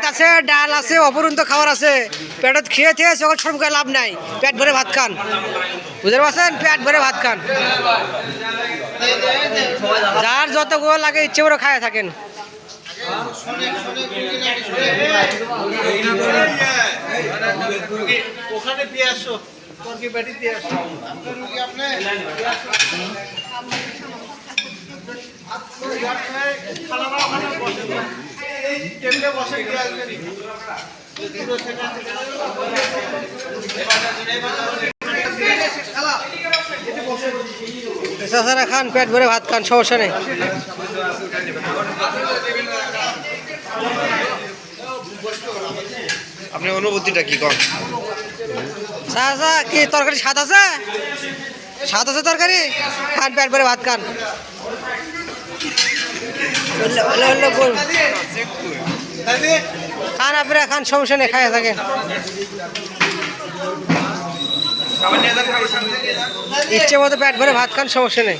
ভাত আছে ডাল আছে অপরন্ত খাবার আছে। পেটত খেয়ে খেয়ে সকল শ্রম করে লাভ নাই। পেট ভরে ভাত খান। বুঝতে পারছেন? পেট ভরে ভাত খান। যার যত গোয়া লাগে ইচ্ছে করে খায় থাকেন। ওখানে দিয়ে টেবিলে বসে দিয়ে আসবেন চাষারা খান পেট ভরে ভাত খান সমস্যা নেই। আপনার অনুভূতিটা কি কম চাষা কি তরকারি স্বাদ আছে? স্বাদ আছে তরকারি? খান পেট ভরে ভাত খান। খান আপনারা খান, সমস্যা নেই খাইয়া থাকেন। ইচ্ছে মতো প্যাট ভরে ভাত খান, সমস্যা নেই।